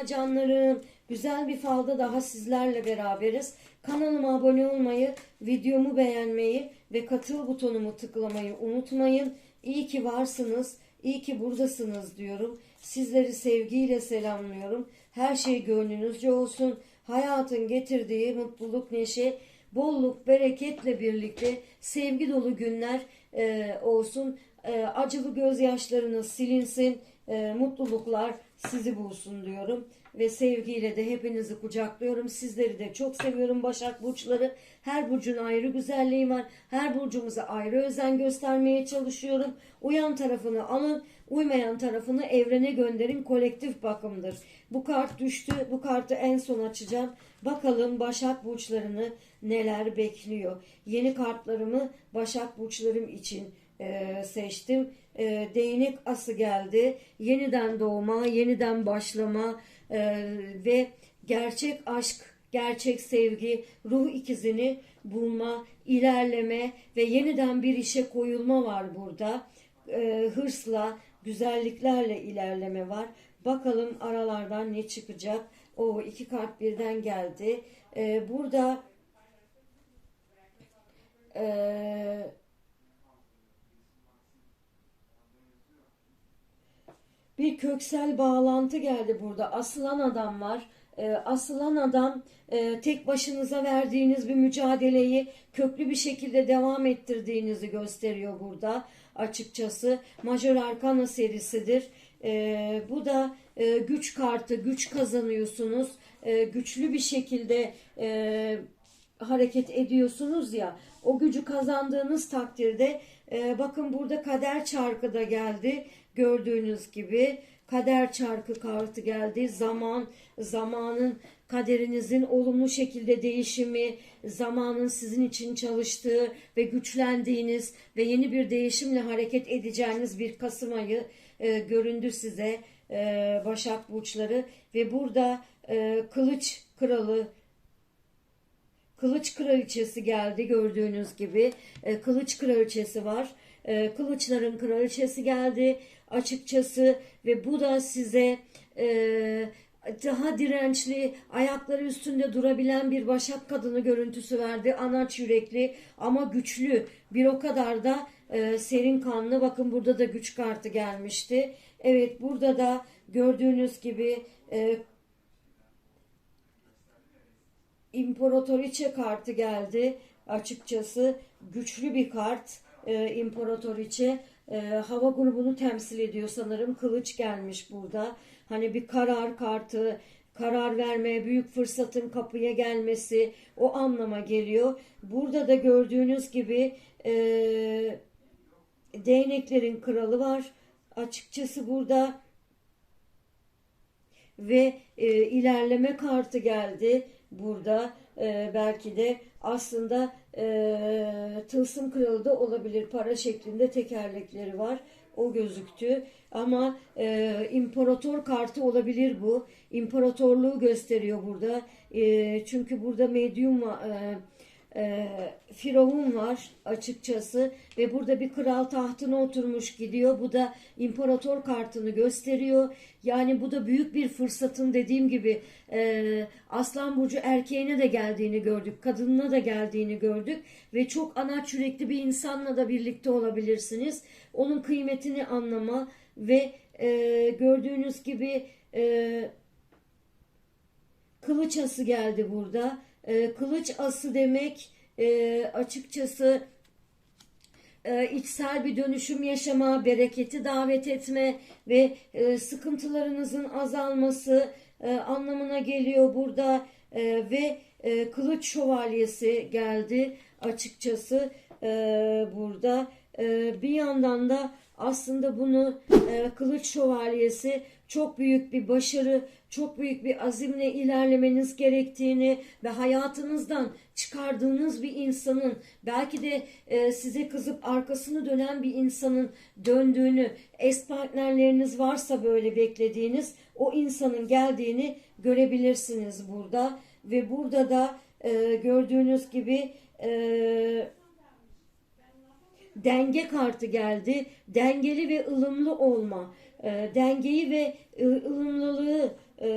Merhaba canlarım. Güzel bir falda daha sizlerle beraberiz. Kanalıma abone olmayı, videomu beğenmeyi ve katıl butonumu tıklamayı unutmayın. İyi ki varsınız, iyi ki buradasınız diyorum. Sizleri sevgiyle selamlıyorum. Her şey gönlünüzce olsun. Hayatın getirdiği mutluluk, neşe, bolluk, bereketle birlikte sevgi dolu günler e, olsun. E, acılı gözyaşlarınız silinsin. E, mutluluklar sizi bulsun diyorum. Ve sevgiyle de hepinizi kucaklıyorum. Sizleri de çok seviyorum Başak Burçları. Her burcun ayrı güzelliği var. Her burcumuza ayrı özen göstermeye çalışıyorum. Uyan tarafını alın, uymayan tarafını evrene gönderin. Kolektif bakımdır. Bu kart düştü. Bu kartı en son açacağım. Bakalım Başak Burçlarını neler bekliyor. Yeni kartlarımı Başak Burçlarım için e, seçtim. E, değnek ası geldi. Yeniden doğma, yeniden başlama e, ve gerçek aşk, gerçek sevgi, ruh ikizini bulma, ilerleme ve yeniden bir işe koyulma var burada. E, hırsla, güzelliklerle ilerleme var. Bakalım aralardan ne çıkacak. O iki kart birden geldi. E, burada e, bir köksel bağlantı geldi burada. Asılan adam var. Ee, asılan adam e, tek başınıza verdiğiniz bir mücadeleyi köklü bir şekilde devam ettirdiğinizi gösteriyor burada açıkçası. Major Arcana serisidir. Ee, bu da e, güç kartı, güç kazanıyorsunuz. E, güçlü bir şekilde e, hareket ediyorsunuz ya o gücü kazandığınız takdirde e, bakın burada kader çarkı da geldi gördüğünüz gibi kader çarkı kartı geldi zaman zamanın kaderinizin olumlu şekilde değişimi zamanın sizin için çalıştığı ve güçlendiğiniz ve yeni bir değişimle hareket edeceğiniz bir Kasım ayı e, göründü size e, Başak Burçları ve burada e, kılıç kralı Kılıç kraliçesi geldi gördüğünüz gibi. E, kılıç kraliçesi var. E, kılıçların kraliçesi geldi açıkçası ve bu da size e, daha dirençli, ayakları üstünde durabilen bir başak kadını görüntüsü verdi. Anaç yürekli ama güçlü. Bir o kadar da e, serin kanlı. Bakın burada da güç kartı gelmişti. Evet burada da gördüğünüz gibi e, İmparatoriçe kartı geldi. Açıkçası güçlü bir kart. Ee, İmparatoriçe Ee, hava grubunu temsil ediyor sanırım. Kılıç gelmiş burada. Hani bir karar kartı, karar vermeye büyük fırsatın kapıya gelmesi o anlama geliyor. Burada da gördüğünüz gibi e, değneklerin kralı var. Açıkçası burada ve e, ilerleme kartı geldi burada e, belki de aslında e, tılsım kralı da olabilir para şeklinde tekerlekleri var o gözüktü. Ama e, imparator kartı olabilir bu. İmparatorluğu gösteriyor burada. E, çünkü burada medyum e, e, Firavun var açıkçası ve burada bir kral tahtına oturmuş gidiyor. Bu da imparator kartını gösteriyor. Yani bu da büyük bir fırsatın dediğim gibi e, Aslan Burcu erkeğine de geldiğini gördük. Kadınına da geldiğini gördük. Ve çok anaç yürekli bir insanla da birlikte olabilirsiniz. Onun kıymetini anlama ve e, gördüğünüz gibi e, kılıç ası geldi burada. E, kılıç ası demek e, açıkçası e, içsel bir dönüşüm yaşama, bereketi davet etme ve e, sıkıntılarınızın azalması e, anlamına geliyor burada E, ve e, kılıç şövalyesi geldi açıkçası e, burada. E, bir yandan da aslında bunu e, kılıç şövalyesi çok büyük bir başarı, çok büyük bir azimle ilerlemeniz gerektiğini ve hayatınızdan çıkardığınız bir insanın belki de e, size kızıp arkasını dönen bir insanın döndüğünü, es partnerleriniz varsa böyle beklediğiniz o insanın geldiğini görebilirsiniz burada ve burada da e, gördüğünüz gibi e, denge kartı geldi. Dengeli ve ılımlı olma. E, dengeyi ve ılımlılığı e,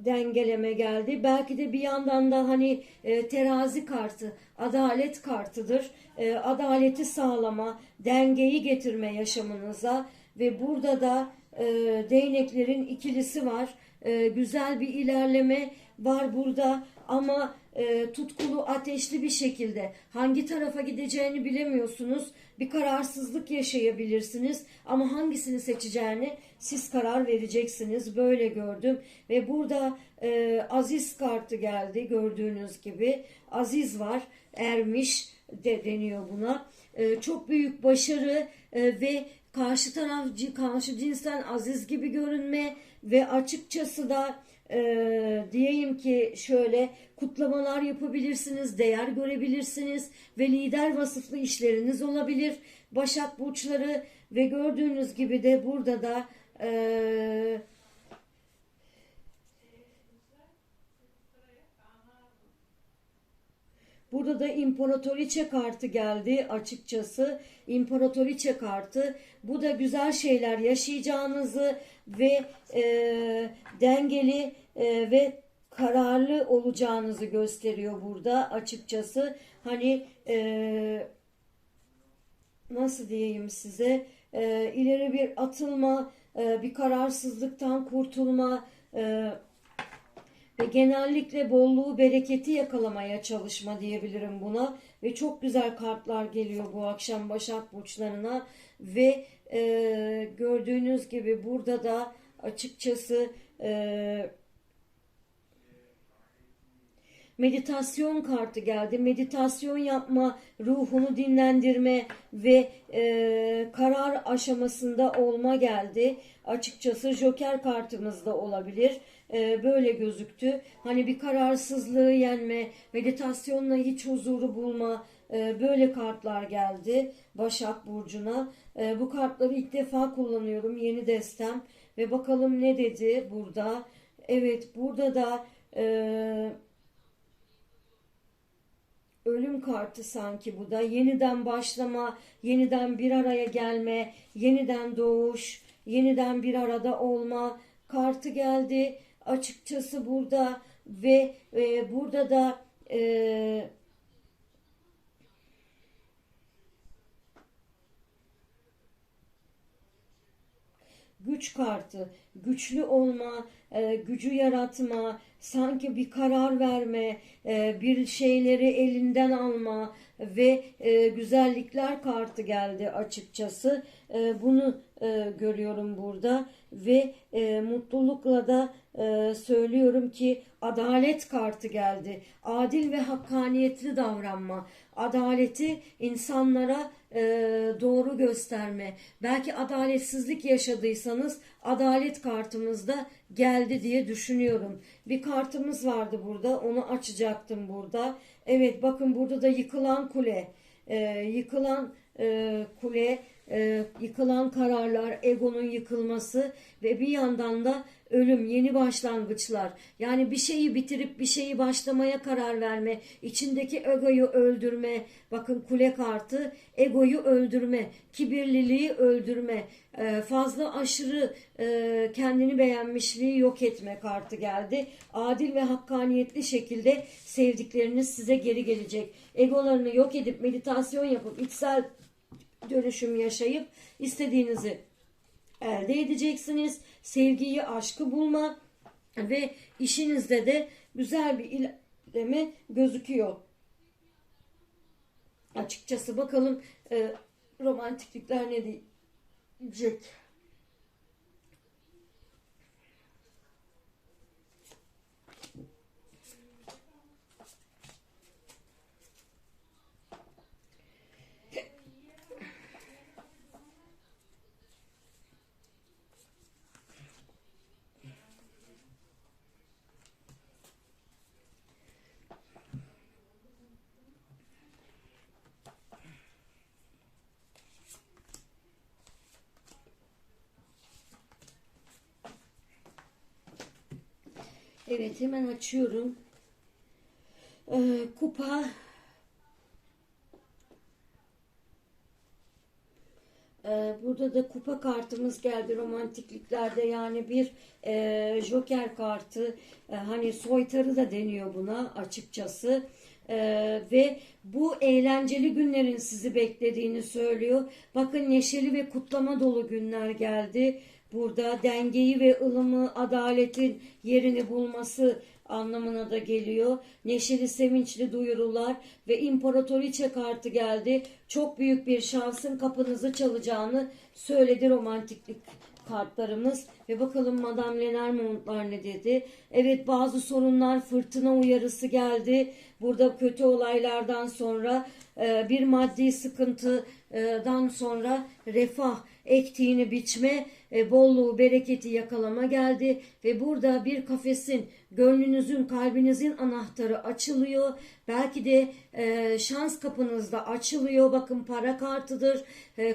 dengeleme geldi. Belki de bir yandan da hani e, terazi kartı, adalet kartıdır. E, adaleti sağlama, dengeyi getirme yaşamınıza ve burada da e, değneklerin ikilisi var. E, güzel bir ilerleme var burada ama e, tutkulu ateşli bir şekilde hangi tarafa gideceğini bilemiyorsunuz. Bir kararsızlık yaşayabilirsiniz ama hangisini seçeceğini siz karar vereceksiniz. Böyle gördüm ve burada e, aziz kartı geldi gördüğünüz gibi. Aziz var, ermiş de deniyor buna. E, çok büyük başarı e, ve karşı taraf karşı cinsten aziz gibi görünme ve açıkçası da e, diyeyim ki şöyle kutlamalar yapabilirsiniz, değer görebilirsiniz ve lider vasıflı işleriniz olabilir. Başak burçları ve gördüğünüz gibi de burada da e, Burada da imparatoriçe kartı geldi açıkçası. İmparatoriçe kartı. Bu da güzel şeyler yaşayacağınızı ve e, dengeli e, ve kararlı olacağınızı gösteriyor burada açıkçası. Hani e, nasıl diyeyim size e, ileri bir atılma, e, bir kararsızlıktan kurtulma, e, ve genellikle bolluğu, bereketi yakalamaya çalışma diyebilirim buna. Ve çok güzel kartlar geliyor bu akşam Başak Burçlarına. Ve e, gördüğünüz gibi burada da açıkçası e, meditasyon kartı geldi. Meditasyon yapma, ruhunu dinlendirme ve e, karar aşamasında olma geldi. Açıkçası Joker kartımız da olabilir. E, böyle gözüktü. Hani bir kararsızlığı yenme, meditasyonla hiç huzuru bulma, e, böyle kartlar geldi Başak Burcu'na. E, bu kartları ilk defa kullanıyorum. Yeni destem. Ve bakalım ne dedi burada. Evet burada da... E, ölüm kartı sanki bu da. Yeniden başlama, yeniden bir araya gelme, yeniden doğuş, yeniden bir arada olma kartı geldi. Açıkçası burada ve e, burada da e, güç kartı, güçlü olma, e, gücü yaratma, sanki bir karar verme, e, bir şeyleri elinden alma ve e, güzellikler kartı geldi açıkçası. E, bunu e, görüyorum burada ve e, mutlulukla da e, söylüyorum ki adalet kartı geldi. Adil ve hakkaniyetli davranma, adaleti insanlara e, doğru gösterme. Belki adaletsizlik yaşadıysanız adalet kartımızda geldi diye düşünüyorum. Bir kartımız vardı burada. Onu açacaktım burada. Evet bakın burada da yıkılan kule. E, yıkılan e, kule, e, yıkılan kararlar, egonun yıkılması ve bir yandan da ölüm, yeni başlangıçlar. Yani bir şeyi bitirip bir şeyi başlamaya karar verme, içindeki egoyu öldürme. Bakın kule kartı, egoyu öldürme, kibirliliği öldürme, e, fazla aşırı e, kendini beğenmişliği yok etme kartı geldi. Adil ve hakkaniyetli şekilde sevdikleriniz size geri gelecek. Egolarını yok edip meditasyon yapıp içsel dönüşüm yaşayıp istediğinizi elde edeceksiniz. Sevgiyi, aşkı bulma ve işinizde de güzel bir ilerleme gözüküyor. Açıkçası bakalım e, romantiklikler ne diyecek. Evet hemen açıyorum. Ee, kupa ee, burada da kupa kartımız geldi romantikliklerde yani bir e, joker kartı E, hani soytarı da deniyor buna açıkçası. E, ve bu eğlenceli günlerin sizi beklediğini söylüyor. Bakın neşeli ve kutlama dolu günler geldi. Burada dengeyi ve ılımı, adaletin yerini bulması anlamına da geliyor. Neşeli, sevinçli duyurular ve imparatoriçe kartı geldi. Çok büyük bir şansın kapınızı çalacağını söyledi romantiklik kartlarımız. Ve bakalım Madame Lenormand'lar ne dedi? Evet bazı sorunlar fırtına uyarısı geldi. Burada kötü olaylardan sonra e, bir maddi sıkıntıdan sonra refah ektiğini biçme, e, bolluğu, bereketi yakalama geldi ve burada bir kafesin, gönlünüzün, kalbinizin anahtarı açılıyor. Belki de e, şans kapınızda açılıyor. Bakın para kartıdır.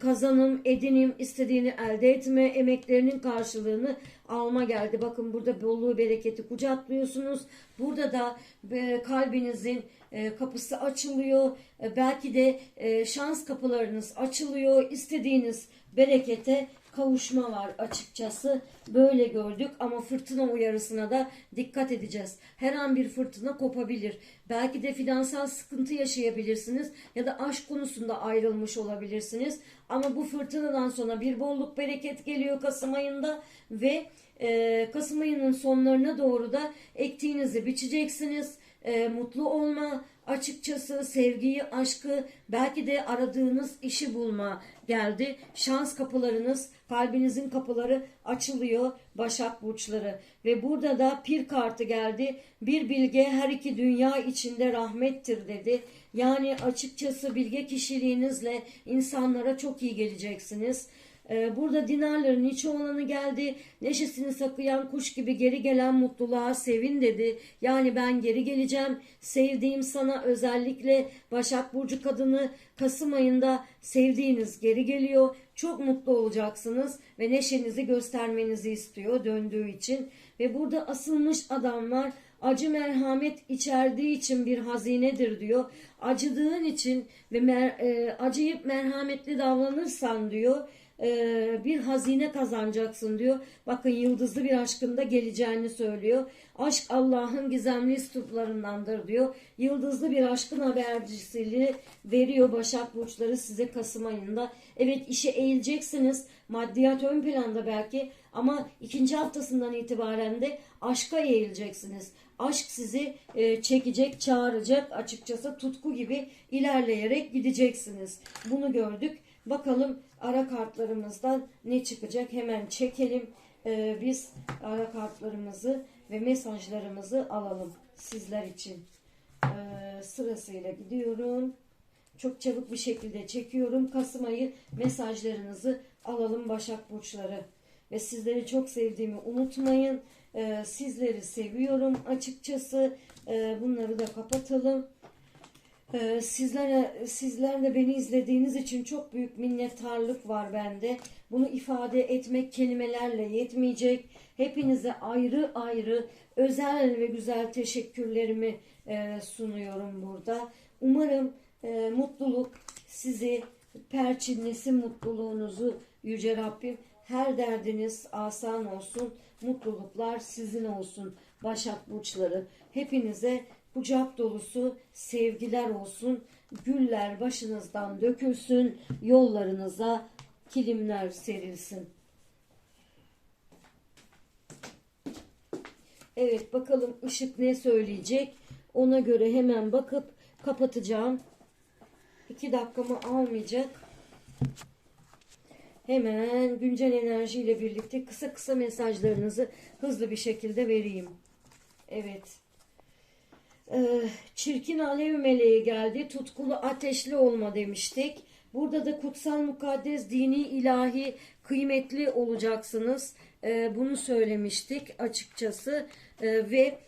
Kazanım, edinim, istediğini elde etme, emeklerinin karşılığını alma geldi. Bakın burada bolluğu, bereketi kucaklıyorsunuz. Burada da e, kalbinizin e, kapısı açılıyor. E, belki de şans kapılarınız açılıyor. İstediğiniz berekete kavuşma var açıkçası. Böyle gördük ama fırtına uyarısına da dikkat edeceğiz. Her an bir fırtına kopabilir. Belki de finansal sıkıntı yaşayabilirsiniz ya da aşk konusunda ayrılmış olabilirsiniz. Ama bu fırtınadan sonra bir bolluk bereket geliyor Kasım ayında ve e, Kasım ayının sonlarına doğru da ektiğinizi biçeceksiniz. E, mutlu olma, açıkçası sevgiyi, aşkı, belki de aradığınız işi bulma geldi. Şans kapılarınız, kalbinizin kapıları açılıyor Başak burçları. Ve burada da pir kartı geldi. Bir bilge her iki dünya içinde rahmettir dedi. Yani açıkçası bilge kişiliğinizle insanlara çok iyi geleceksiniz. Ee, Burada dinarların içi olanı geldi. Neşesini saklayan kuş gibi geri gelen mutluluğa sevin dedi. Yani ben geri geleceğim. Sevdiğim sana özellikle Başak Burcu kadını Kasım ayında sevdiğiniz geri geliyor. Çok mutlu olacaksınız ve neşenizi göstermenizi istiyor döndüğü için. Ve burada asılmış adam var. Acı merhamet içerdiği için bir hazinedir diyor. Acıdığın için ve mer- e, acıyıp merhametli davranırsan diyor e, bir hazine kazanacaksın diyor. Bakın yıldızlı bir aşkında geleceğini söylüyor. Aşk Allah'ın gizemli üsluplarındandır diyor. Yıldızlı bir aşkın habercisini veriyor Başak Burçları size Kasım ayında. Evet işe eğileceksiniz. Maddiyat ön planda belki ama ikinci haftasından itibaren de aşka eğileceksiniz. Aşk sizi e, çekecek, çağıracak açıkçası tutku gibi ilerleyerek gideceksiniz. Bunu gördük. Bakalım ara kartlarımızdan ne çıkacak hemen çekelim. Ee, biz ara kartlarımızı ve mesajlarımızı alalım sizler için. Ee, sırasıyla gidiyorum. Çok çabuk bir şekilde çekiyorum. Kasım ayı mesajlarınızı alalım Başak Burçları. Ve sizleri çok sevdiğimi unutmayın. Ee, sizleri seviyorum açıkçası. Ee, bunları da kapatalım. Ee, Sizlere, sizler de beni izlediğiniz için çok büyük minnettarlık var bende. Bunu ifade etmek kelimelerle yetmeyecek. Hepinize ayrı ayrı özel ve güzel teşekkürlerimi e, sunuyorum burada. Umarım e, mutluluk sizi perçinlesin mutluluğunuzu Yüce Rabbim. Her derdiniz asan olsun. Mutluluklar sizin olsun. Başak Burçları. Hepinize kucak dolusu sevgiler olsun. Güller başınızdan dökülsün. Yollarınıza kilimler serilsin. Evet bakalım ışık ne söyleyecek. Ona göre hemen bakıp kapatacağım. İki dakikamı almayacak. Hemen güncel enerjiyle birlikte kısa kısa mesajlarınızı hızlı bir şekilde vereyim. Evet. Ee, çirkin alev meleği geldi. Tutkulu ateşli olma demiştik. Burada da kutsal mukaddes dini ilahi kıymetli olacaksınız. Ee, bunu söylemiştik açıkçası. Ee, ve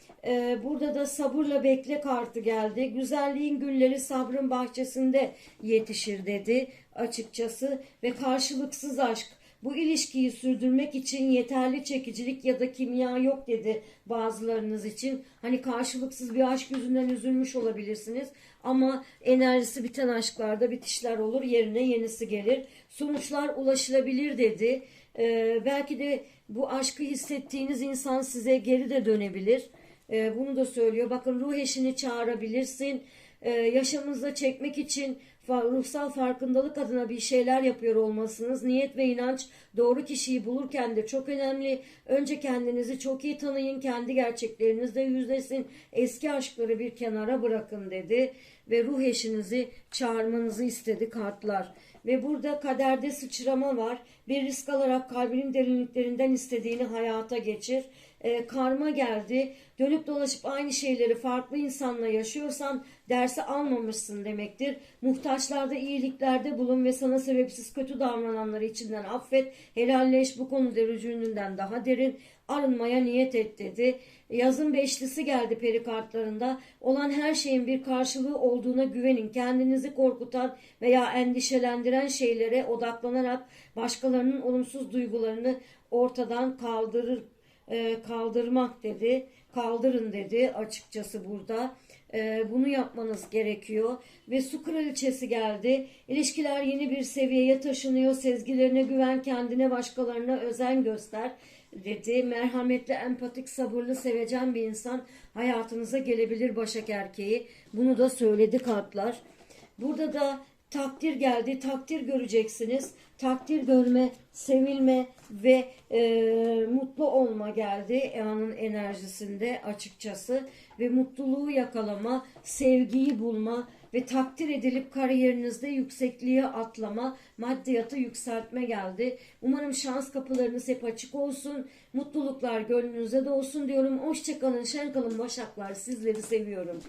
burada da sabırla bekle kartı geldi. Güzelliğin gülleri sabrın bahçesinde yetişir dedi açıkçası. Ve karşılıksız aşk Bu ilişkiyi sürdürmek için yeterli çekicilik ya da kimya yok dedi bazılarınız için. Hani karşılıksız bir aşk yüzünden üzülmüş olabilirsiniz. Ama enerjisi biten aşklarda bitişler olur. Yerine yenisi gelir. Sonuçlar ulaşılabilir dedi. Ee, belki de bu aşkı hissettiğiniz insan size geri de dönebilir. Ee, bunu da söylüyor. Bakın ruh eşini çağırabilirsin. Ee, yaşamınızda çekmek için ruhsal farkındalık adına bir şeyler yapıyor olmasınız. Niyet ve inanç doğru kişiyi bulurken de çok önemli. Önce kendinizi çok iyi tanıyın. Kendi gerçeklerinizle yüzleşin. Eski aşkları bir kenara bırakın dedi. Ve ruh eşinizi çağırmanızı istedi kartlar. Ve burada kaderde sıçrama var. Bir risk alarak kalbinin derinliklerinden istediğini hayata geçir. Ee, karma geldi. Dönüp dolaşıp aynı şeyleri farklı insanla yaşıyorsan dersi almamışsın demektir. Muhtaçlarda iyiliklerde bulun ve sana sebepsiz kötü davrananları içinden affet. Helalleş bu konuda rücününden daha derin. Arınmaya niyet et dedi. Yazın beşlisi geldi peri kartlarında. Olan her şeyin bir karşılığı olduğuna güvenin. Kendinizi korkutan veya endişelendiren şeylere odaklanarak başkalarının olumsuz duygularını ortadan kaldırır e, kaldırmak dedi. Kaldırın dedi açıkçası burada. E, bunu yapmanız gerekiyor. Ve su kraliçesi geldi. İlişkiler yeni bir seviyeye taşınıyor. Sezgilerine güven, kendine başkalarına özen göster dedi. Merhametli, empatik, sabırlı, sevecen bir insan hayatınıza gelebilir Başak Erkeği. Bunu da söyledi kartlar. Burada da takdir geldi. Takdir göreceksiniz. Takdir görme, sevilme ve e, mutlu olma geldi Ea'nın enerjisinde açıkçası. Ve mutluluğu yakalama, sevgiyi bulma ve takdir edilip kariyerinizde yüksekliğe atlama, maddiyatı yükseltme geldi. Umarım şans kapılarınız hep açık olsun. Mutluluklar gönlünüzde de olsun diyorum. Hoşçakalın, şen kalın Başaklar. Sizleri seviyorum.